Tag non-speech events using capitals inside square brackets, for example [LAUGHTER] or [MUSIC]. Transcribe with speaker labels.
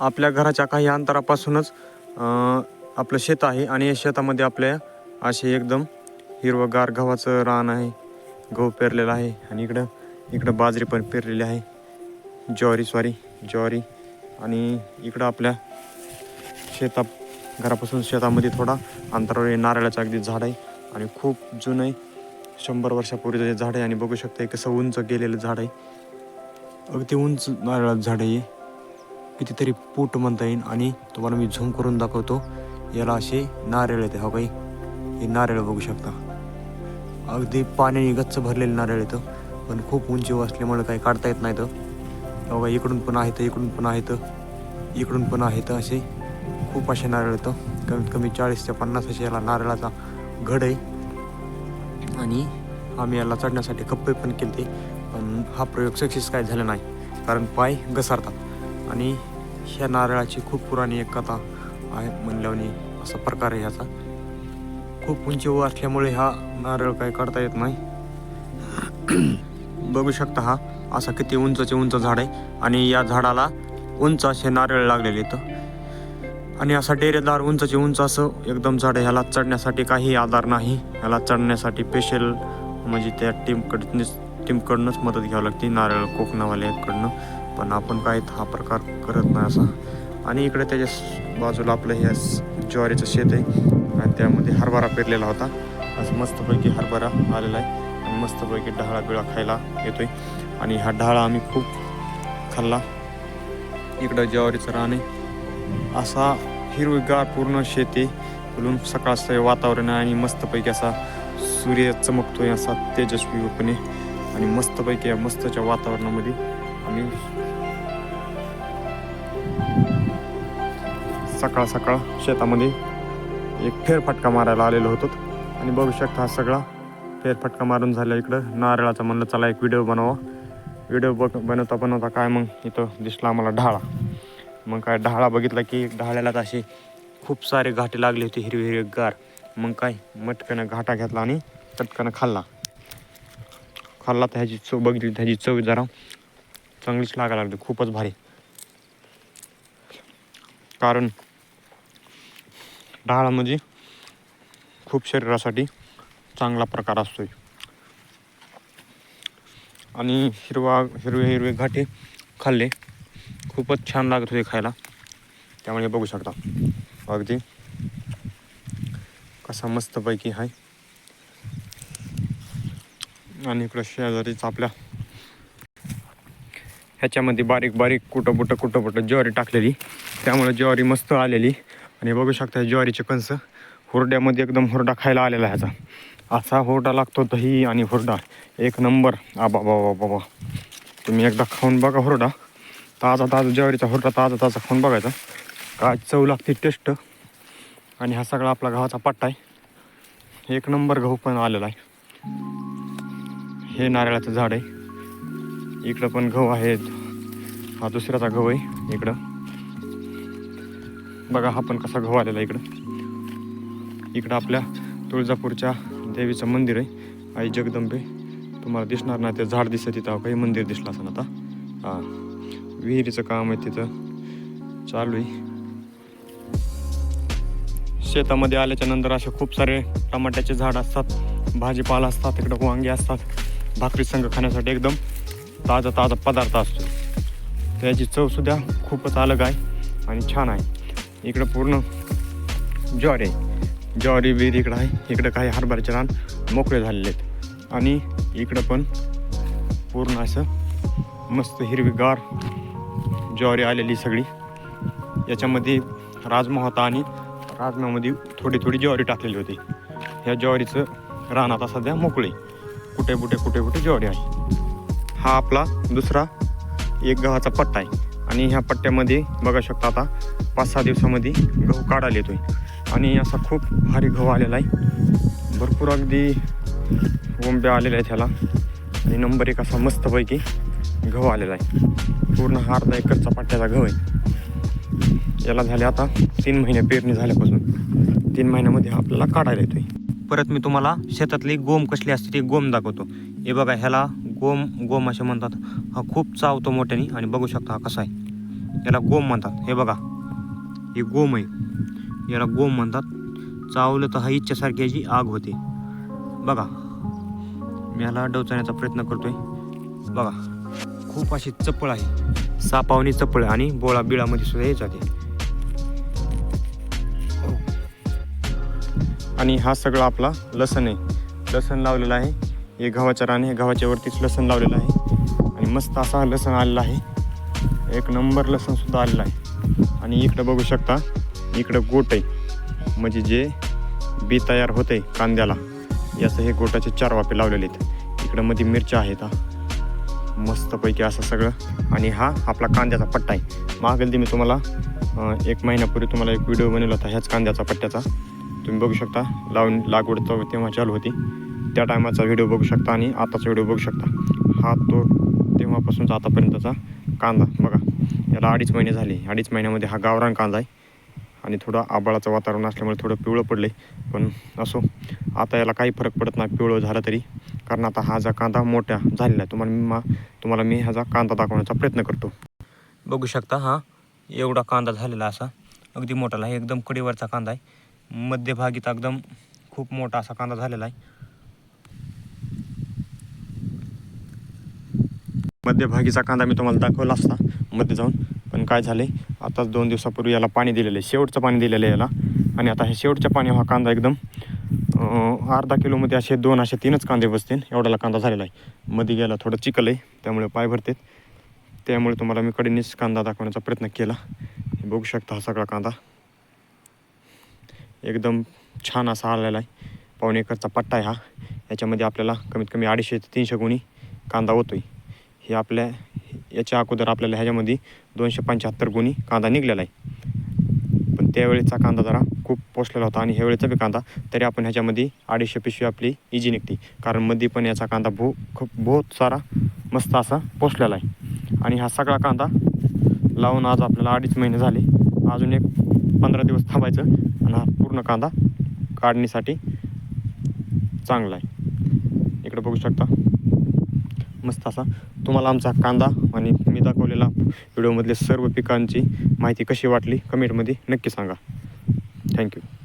Speaker 1: आपल्या घराच्या काही अंतरापासूनच आपलं शेत आहे आणि या शेतामध्ये आपल्या असे एकदम हिरवंगार गव्हाचं रान आहे गहू पेरलेला आहे आणि इकडं इकडं बाजरी पण पेरलेली आहे. ज्वारी सॉरी ज्वारी आणि इकडं आपल्या शेता घरापासून शेतामध्ये थोडा अंतरावर नारळाचं अगदी झाड आहे आणि खूप जुनं आहे. शंभर वर्षापूर्वीचं हे झाड आहे आणि बघू शकता कसं उंच गेलेलं झाड आहे. अगदी उंच नारळाचं झाड आहे कितीतरी पूट म्हणता येईल आणि तुम्हाला मी झूम करून दाखवतो. याला असे नारळ येते हो काही हे नारळ बघू शकता. अगदी पाण्याने गच्च भरलेलं नारळ येतं. पण खूप उंचीवर असल्यामुळे काही काढता येत नाही तर हो बघा इकडून पण आहेत इकडून पण आहेत. इकडून पण आहेत असे. खूप असे नारळ येतं. कमीत कमी चाळीस ते पन्नास असे याला नारळाचा घड आहे. आणि आम्ही याला चढण्यासाठी कप्पे पण केले पण हा प्रयोग सक्सेस काय झाला नाही. कारण पाय घसरतात. आणि ह्या नारळाची खूप पुराणी एक कथा आहे म्हणल्याने असा प्रकार आहे ह्याचा. खूप उंचीवर असल्यामुळे हा नारळ काही काढता येत नाही. [CLEARS THROAT] बघू शकता हा असा किती उंचचे उंच झाड आहे आणि या झाडाला उंच असे नारळ लागलेले तर आणि असा डेरेदार उंचचे उंच असं एकदम झाड आहे ह्याला चढण्यासाठी काही आधार नाही. ह्याला चढण्यासाठी स्पेशल म्हणजे त्या टीमकडनंच टीमकडनंच मदत घ्यावी लागते नारळ कोकणावाल्याकडनं पण आपण काय हा प्रकार करत नाही असा. आणि इकडे त्याच्या बाजूला आपलं हे ज्वारीचं शेत आहे. आणि त्यामध्ये हरभरा पेरलेला होता. असं मस्तपैकी हरभरा आलेला आहे. आणि मस्तपैकी ढाळा बिळा खायला येतो आहे आणि हा ढाळा आम्ही खूप खाल्ला. इकडं ज्वारीचं राणे असा हिरवीगार पूर्ण शेती बोलून सकाळचं वातावरण आहे आणि मस्तपैकी असा सूर्य चमकतोय असा तेजस्वीपणे आणि मस्तपैकी या मस्तच्या वातावरणामध्ये आम्ही सकाळ सकाळ शेतामध्ये एक फेरफटका मारायला आलेलो होतो. आणि बघू शकता हा सगळा फेरफटका मारून झाला इकडं. नारळाचा म्हणलं चला एक व्हिडिओ बनवा. व्हिडिओ बघ बनवता बनवता काय मग इथं दिसला आम्हाला ढाळा. मग काय ढाळा बघितला की ढाळ्याला असे खूप सारे घाटे लागले होते हिरवे हिरवे गार. मग काय मटक्यानं घाटा घेतला आणि चटकनं खाल्ला. खाल्ला तर ह्याची चव बघितली तर ह्याची चव जरा चांगलीच लागायला लागली खूपच भारी. कारण डाळ म्हणजे खूप शरीरासाठी चांगला प्रकार असतो आणि हिरवा हिरवे हिरवे घाटे खाल्ले खूपच छान लागत होते खायला. त्यामुळे बघू शकता. अगदी कसा मस्तपैकी आहे आणि इकडं शेजारीच आपल्या ह्याच्यामध्ये बारीक बारीक कुठं बुटं कुठं बुटं ज्वारी टाकलेली. त्यामुळे ज्वारी मस्त आलेली. आणि बघू शकता ज्वारीचे कंस हुरड्यामध्ये एकदम हुरडा खायला आलेला ह्याचा. असा हुरडा लागतो दही आणि हुरडा. एक नंबर. आबा बाबा बाबा तुम्ही एकदा खाऊन बघा हुरडा. ताजा ताजा ज्वारीचा हुरडा ताजा ताजा खाऊन बघायचा. काय चव लागते टेस्ट. आणि हा सगळा आपला गव्हाचा पट्टा आहे. एक नंबर गहू पण आलेला आहे. हे नारळाचं झाड आहे. इकडं पण गहू आहेत. हा दुसऱ्याचा गहू आहे इकडं. बघा हा पण कसा गहू आलेला इकडं. इकडं आपल्या तुळजापूरच्या देवीचं मंदिर आहे. आई जगदंबे तुम्हाला दिसणार नाही ते झाड दिसत तिथं. काही मंदिर दिसलं असं आता. हां. विहिरीचं काम आहे तिथं. चालू आहे. शेतामध्ये आल्याच्यानंतर असे खूप सारे टमाट्याचे झाड असतात. भाजीपाला असतात इकडं वांगे असतात. भाकरी संघ खाण्यासाठी एकदम ताजा ताजा पदार्थ असतो. त्याची चवसुद्धा खूपच अलग आहे आणि छान आहे. इकडं पूर्ण ज्वारी आहे. ज्वारी बीर इकडं आहे. इकडं काही हरभऱ्याचे रान मोकळे झालेले आहेत. आणि इकडं पण पूर्ण असं मस्त हिरवीगार ज्वारी आलेली सगळी. याच्यामध्ये राजमा होता आणि राजमामध्ये थोडी थोडी ज्वारी टाकलेली होती. ह्या ज्वारीचं रान आता सध्या मोकळे कुठे कुठे कुठे कुठे ज्वारी आहे. हा आपला दुसरा एक गव्हाचा पट्टा आहे. आणि ह्या पट्ट्यामध्ये बघा शकता आता पाच सहा दिवसामध्ये गहू काढायला येतो आहे आणि असा खूप भारी गहू आलेला आहे. भरपूर अगदी ओंब्या आलेल्या आहेत ह्याला. आणि नंबर एक असा मस्तपैकी गहू आलेला आहे. पूर्ण हा अर्धा एकरचा पट्ट्याचा गहू आहे. याला झाले आता तीन महिने पेरणी झाल्यापासून. तीन महिन्यामध्ये आपल्याला काढायला येतोय. परत मी तुम्हाला शेतातली गोम कसली असते ती गोम दाखवतो. हे बघा ह्याला गोम गोम असे म्हणतात. हा खूप चावतो मोठ्याने आणि बघू शकता हा कसा आहे. याला गोम म्हणतात. हे बघा हे गोम आहे. याला गोम म्हणतात. चावलं तर हा इच्छासारखी याची आग होते. बघा मी ह्याला डवचण्याचा प्रयत्न करतोय. बघा खूप अशी चपळ आहे. सापावणी चपळ आणि बोळा बिळामध्ये सुद्धा हे जाते. आणि हा सगळा आपला लसण आहे. लसण लावलेला आहे. हे गव्हाच्या रान गव्हाच्या वरतीच लसण लावलेलं आहे. आणि मस्त असा लसण आलेला आहे. एक नंबर लसणसुद्धा आलेला आहे. आणि इकडं बघू शकता इकडं गोट आहे. म्हणजे जे बी तयार होते कांद्याला याचं हे गोटाचे चार वापे लावलेले आहेत. इकडं मध्ये मिरच्या आहेत हा. मस्तपैकी असं सगळं. आणि हा आपला कांद्याचा पट्टा आहे. मागेल मी तुम्हाला एक महिन्यापूर्वी तुम्हाला एक व्हिडिओ बनवला होता ह्याच कांद्याचा पट्ट्याचा. तुम्ही बघू शकता. लावून लागवड तेव्हा चालू होती. त्या टायमाचा व्हिडिओ बघू शकता आणि आताचा व्हिडिओ बघू शकता. हा तो तेव्हापासूनचा आतापर्यंतचा कांदा. बघा याला अडीच महिने झाले. अडीच महिन्यामध्ये हा गावरान कांदा आहे. आणि थोडं आबाळाचं वातावरण असल्यामुळे थोडं पिवळं पडलं पण असो आता याला काही फरक पडत नाही. पिवळं झालं तरी. कारण आता हा जा कांदा मोठा झालेला आहे तुम्हाला मी मा तुम्हाला मी ह्याचा कांदा दाखवण्याचा प्रयत्न करतो. बघू शकता हा एवढा कांदा झालेला असा. अगदी मोठाला आहे एकदम कडीवरचा कांदा आहे. मध्यभागीत एकदम खूप मोठा असा कांदा झालेला आहे. मध्यभागीचा कांदा मी तुम्हाला दाखवला असता मध्ये जाऊन पण काय झाले? आताच दोन दिवसापूर्वी याला पाणी दिलेलं आहे. शेवटचं पाणी दिलेलं आहे याला. आणि आता हे शेवटच्या पाणी हा कांदा एकदम अर्धा किलोमध्ये असे दोन असे तीनच कांदे बसतील. एवढ्याला कांदा झालेला आहे. मध्ये गेला थोडं चिकल आहे त्यामुळे पाय भरतेत. त्यामुळे तुम्हाला मी कडेनेच कांदा दाखवण्याचा प्रयत्न केला. बघू शकता हा सगळा कांदा. एकदम छान असा आलेला आहे. पावणे एकरचा पट्टा आहे हा. याच्यामध्ये आपल्याला कमीत कमी अडीचशे ते तीनशे गुणी कांदा होतो आहे हे आपल्या याच्या अगोदर आपल्याला ह्याच्यामध्ये दोनशे पंच्याहत्तर गुणी कांदा निघलेला आहे. पण त्यावेळेचा कांदा जरा खूप पोचलेला होता आणि ह्यावेळेचा बी कांदा तरी आपण ह्याच्यामध्ये अडीचशे पिशवी आपली इजी निघते. कारण मध्ये पण याचा कांदा भू खूप बहुत सारा मस्त असा पोचलेला आहे. आणि हा सगळा कांदा लावून आज आपल्याला अडीच महिने झाले. अजून एक पंधरा दिवस थांबायचं. आणि हा पूर्ण कांदा काढणीसाठी चांगला आहे. इकडे बघू शकता. मस्त असा तुम्हाला आमचा कांदा आणि मी दाखवलेला व्हिडिओमधले सर्व पिकांची माहिती कशी वाटली कमेंटमध्ये नक्की सांगा. थँक्यू